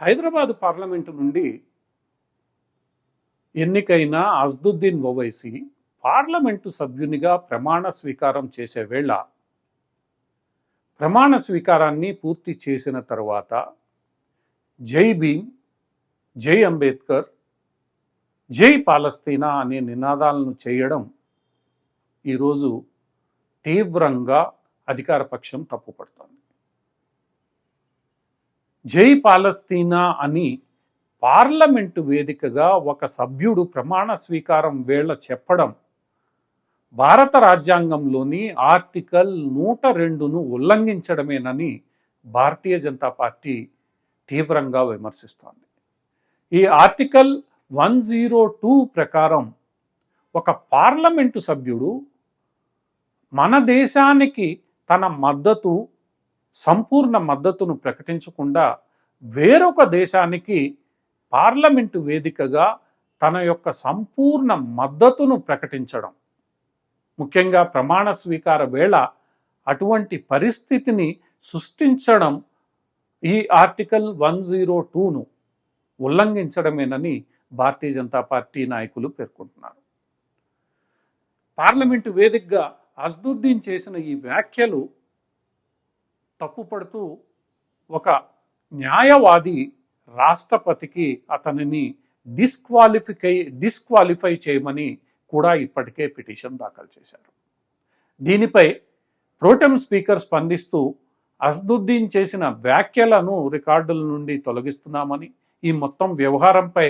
Hyderabad parliament నుండి ఎన్నికైన Asaduddin Owaisi parliament సభ్యునిగా ప్రమాణ స్వీకారం చేసే వేళ ప్రమాణ స్వీకారాన్ని పూర్తి చేసిన తర్వాత జై భీమ్ జై అంబేద్కర్ జై పాలస్తీనా అనే నినాదాలను చేయడం ఈరోజు తీవ్రంగా అధికారపక్షం తప్పుపడుతుంది తప్పుపడుతోంది. జై పాలస్తీనా అని పార్లమెంటు వేదికగా ఒక సభ్యుడు ప్రమాణ స్వీకారం వేళ చెప్పడం భారత రాజ్యాంగంలోని ఆర్టికల్ నూట రెండును ఉల్లంఘించడమేనని భారతీయ జనతా పార్టీ తీవ్రంగా విమర్శిస్తోంది. ఈ ఆర్టికల్ వన్ జీరో టూ ప్రకారం ఒక పార్లమెంటు సభ్యుడు మన దేశానికి తన మద్దతు సంపూర్ణ మద్దతును ప్రకటించకుండా వేరొక దేశానికి పార్లమెంటు వేదికగా తన యొక్క సంపూర్ణ మద్దతును ప్రకటించడం. ముఖ్యంగా ప్రమాణ స్వీకార వేళ అటువంటి పరిస్థితిని సృష్టించడం ఈ ఆర్టికల్ వన్ జీరో టూను ఉల్లంఘించడమేనని భారతీయ జనతా పార్టీ నాయకులు పేర్కొంటున్నారు. పార్లమెంటు వేదికగా అజ్దుద్దీన్ చేసిన ఈ వ్యాఖ్యలు తప్పుపడుతూ ఒక న్యాయవాది రాష్ట్రపతికి అతనిని డిస్క్వాలిఫికై డిస్క్వాలిఫై చేయమని కూడా ఇప్పటికే పిటిషన్ దాఖలు చేశారు. దీనిపై ప్రోటెం స్పీకర్ స్పందిస్తూ అస్దుద్దీన్ చేసిన వ్యాఖ్యలను రికార్డుల నుండి తొలగిస్తున్నామని ఈ మొత్తం వ్యవహారంపై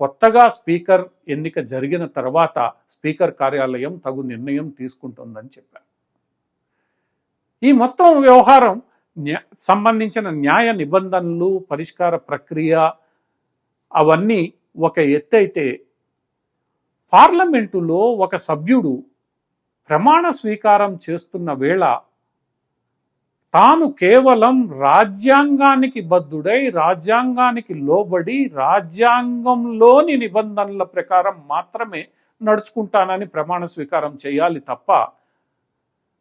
కొత్తగా స్పీకర్ ఎన్నిక జరిగిన తర్వాత స్పీకర్ కార్యాలయం తగు నిర్ణయం తీసుకుంటుందని చెప్పారు. ఈ మొత్తం వ్యవహారం సంబంధించిన న్యాయ నిబంధనలు పరిష్కార ప్రక్రియ అవన్నీ ఒక ఎత్తైతే పార్లమెంటులో ఒక సభ్యుడు ప్రమాణ స్వీకారం చేస్తున్న వేళ తాను కేవలం రాజ్యాంగానికి బద్ధుడై రాజ్యాంగానికి లోబడి రాజ్యాంగంలోని నిబంధనల ప్రకారం మాత్రమే నడుచుకుంటానని ప్రమాణ స్వీకారం చేయాలి తప్ప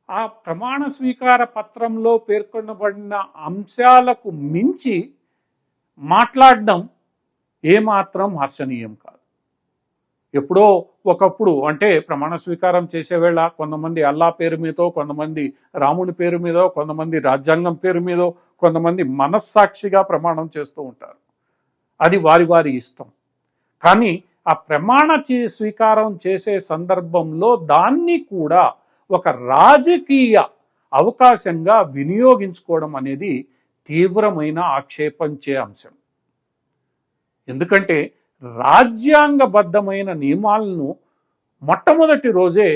ఆ ప్రమాణ స్వీకార పత్రంలో పేర్కొనబడిన అంశాలకు మించి మాట్లాడడం ఏమాత్రం హర్షణీయం కాదు. ఎప్పుడో ఒకప్పుడు అంటే ప్రమాణ స్వీకారం చేసేవేళ కొంతమంది అల్లా పేరు మీదో కొంతమంది రాముని పేరు మీదో కొంతమంది రాజ్యాంగం పేరు మీదో కొంతమంది మనస్సాక్షిగా ప్రమాణం చేస్తూ ఉంటారు. అది వారి వారి ఇష్టం. కానీ ఆ ప్రమాణ స్వీకారం చేసే సందర్భంలో దాన్ని కూడా ఒక రాజకీయ అవకాశంగా వినియోగించుకోవడం అనేది తీవ్రమైన ఆక్షేపించే అంశం. ఎందుకంటే రాజ్యాంగబద్ధమైన నియమాలను మొట్టమొదటి రోజే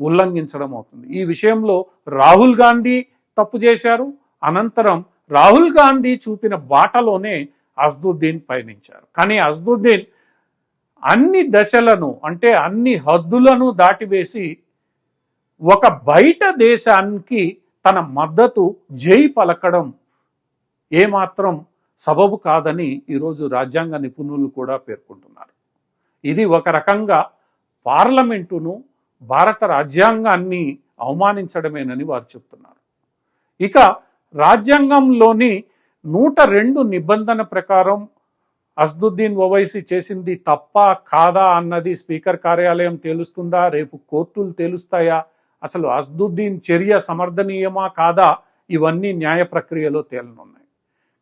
ఉల్లంఘించడం అవుతుంది. ఈ విషయంలో రాహుల్ గాంధీ తప్పు చేశారు. అనంతరం రాహుల్ గాంధీ చూపిన బాటలోనే అజ్దుద్దీన్ పయనించారు. కానీ అజ్దుద్దీన్ అన్ని దశలను అంటే అన్ని హద్దులను దాటివేసి ఒక బయట దేశానికి తన మద్దతు జై పలకడం ఏమాత్రం సబబు కాదని ఈరోజు రాజ్యాంగ నిపుణులు కూడా పేర్కొంటున్నారు. ఇది ఒక రకంగా పార్లమెంటును భారత రాజ్యాంగాన్ని అవమానించడమేనని వారు చెప్తున్నారు. ఇక రాజ్యాంగంలోని నూట రెండు నిబంధన ప్రకారం అస్దుద్దీన్ ఓవైసీ చేసింది తప్ప కాదా అన్నది స్పీకర్ కార్యాలయం తేలుస్తుందా? రేపు కోర్టులు తేలుస్తాయా? అసలు అస్దుద్దీన్ చర్య సమర్థనీయమా కాదా? ఇవన్నీ న్యాయ ప్రక్రియలో తేలనున్నాయి.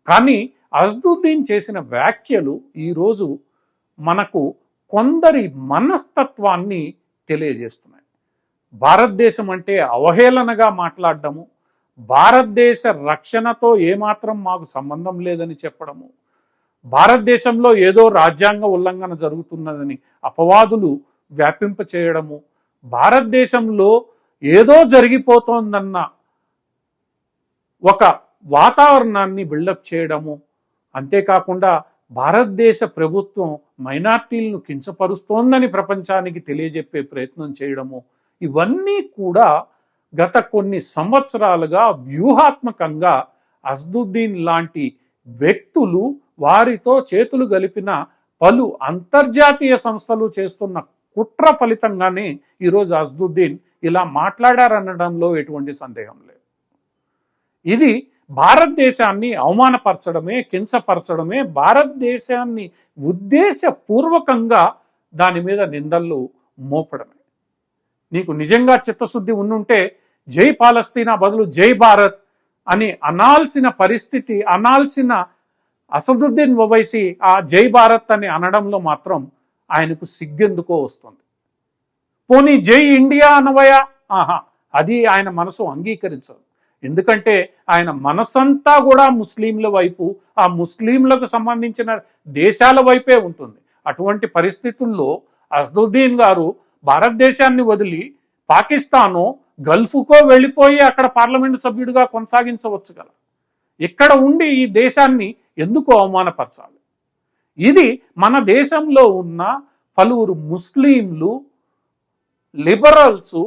కానీ అస్దుద్దీన్ చేసిన వ్యాఖ్యలు ఈరోజు మనకు కొందరి మనస్తత్వాన్ని తెలియజేస్తున్నాయి. భారతదేశం అంటే అవహేళనగా మాట్లాడడము భారతదేశ రక్షణతో ఏమాత్రం మాకు సంబంధం లేదని చెప్పడము భారతదేశంలో ఏదో రాజ్యాంగ ఉల్లంఘన జరుగుతున్నదని అపవాదులు వ్యాపింపచేయడము భారతదేశంలో ఏదో జరిగిపోతోందన్న ఒక వాతావరణాన్ని బిల్డప్ చేయడము అంతేకాకుండా భారతదేశ ప్రభుత్వం మైనార్టీలను కించపరుస్తోందని ప్రపంచానికి తెలియజెప్పే ప్రయత్నం చేయడము ఇవన్నీ కూడా గత కొన్ని సంవత్సరాలుగా వ్యూహాత్మకంగా అస్దుద్దీన్ లాంటి వ్యక్తులు వారితో చేతులు గలిపిన పలు అంతర్జాతీయ సంస్థలు చేస్తున్న కుట్ర ఫలితంగానే ఈరోజు అస్దుద్దీన్ ఇలా మాట్లాడారనడంలో ఎటువంటి సందేహం లేదు. ఇది భారతదేశాన్ని అవమానపరచడమే కించపరచడమే భారతదేశాన్ని ఉద్దేశపూర్వకంగా దాని మీద నిందలు మోపడమే. నీకు నిజంగా చిత్తశుద్ధి ఉండుంటే జై పాలస్తీనా బదులు జై భారత్ అని అనాల్సిన పరిస్థితి అనాల్సిన అసదుద్దీన్ ఓవైసీ ఆ జై భారత్ అని అనడంలో మాత్రం ఆయనకు సిగ్గెందుకో వస్తుంది. పోనీ జై ఇండియా అనవయా ఆహా అది ఆయన మనసు అంగీకరించదు. ఎందుకంటే ఆయన మనసంతా కూడా ముస్లింల వైపు ఆ ముస్లింలకు సంబంధించిన దేశాల వైపే ఉంటుంది. అటువంటి పరిస్థితుల్లో అసదుద్దీన్ గారు భారతదేశాన్ని వదిలి పాకిస్తాను గల్ఫ్కో వెళ్ళిపోయి అక్కడ పార్లమెంటు సభ్యుడిగా కొనసాగించవచ్చు కదా. ఇక్కడ ఉండి ఈ దేశాన్ని ఎందుకు అవమానపరచాలి? ఇది మన దేశంలో ఉన్న పలువురు ముస్లింలు లిబరల్స్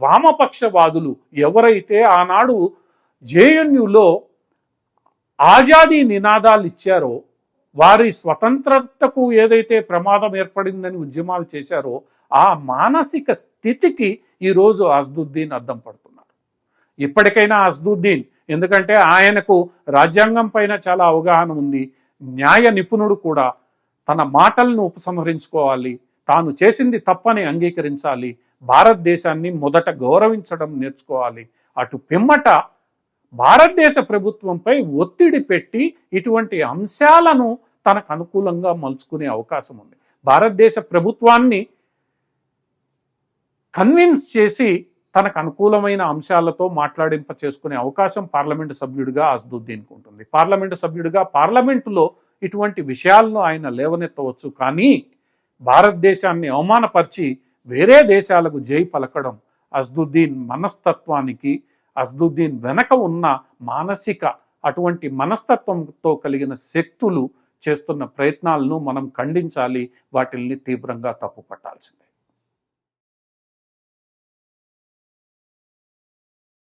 వామపక్షవాదులు ఎవరైతే ఆనాడు జేఎన్యులో ఆజాదీ నినాదాలు ఇచ్చారో వారి స్వతంత్రతకు ఏదైతే ప్రమాదం ఏర్పడిందని ఉద్యమాలు చేశారో ఆ మానసిక స్థితికి ఈరోజు అజ్దుద్దీన్ అద్దం పడుతున్నారు. ఇప్పటికైనా అజ్దుద్దీన్ ఎందుకంటే ఆయనకు రాజ్యాంగం పైన చాలా అవగాహన ఉంది న్యాయ నిపుణుడు కూడా తన మాటలను ఉపసంహరించుకోవాలి తాను చేసింది తప్పని అంగీకరించాలి. భారతదేశాన్ని మొదట గౌరవించడం నేర్చుకోవాలి. అటు పిమ్మట భారతదేశ ప్రభుత్వంపై ఒత్తిడి పెట్టి ఇటువంటి అంశాలను తనకు అనుకూలంగా మలుచుకునే అవకాశం ఉంది. భారతదేశ ప్రభుత్వాన్ని కన్విన్స్ చేసి తనకు అనుకూలమైన అంశాలతో మాట్లాడింప చేసుకునే అవకాశం పార్లమెంటు సభ్యుడిగా అసదుద్దీన్కు ఉంటుంది. పార్లమెంటు సభ్యుడిగా పార్లమెంటులో ఇటువంటి విషయాలను ఆయన లేవనెత్తవచ్చు. కానీ భారతదేశాన్ని అవమానపరిచి వేరే దేశాలకు జై పలకడం అజ్దుద్దీన్ మనస్తత్వానికి అజ్దుద్దీన్ వెనక ఉన్న మానసిక అటువంటి మనస్తత్వంతో కలిగిన శక్తులు చేస్తున్న ప్రయత్నాలను మనం ఖండించాలి వాటిల్ని తీవ్రంగా తప్పుపట్టాల్సింది.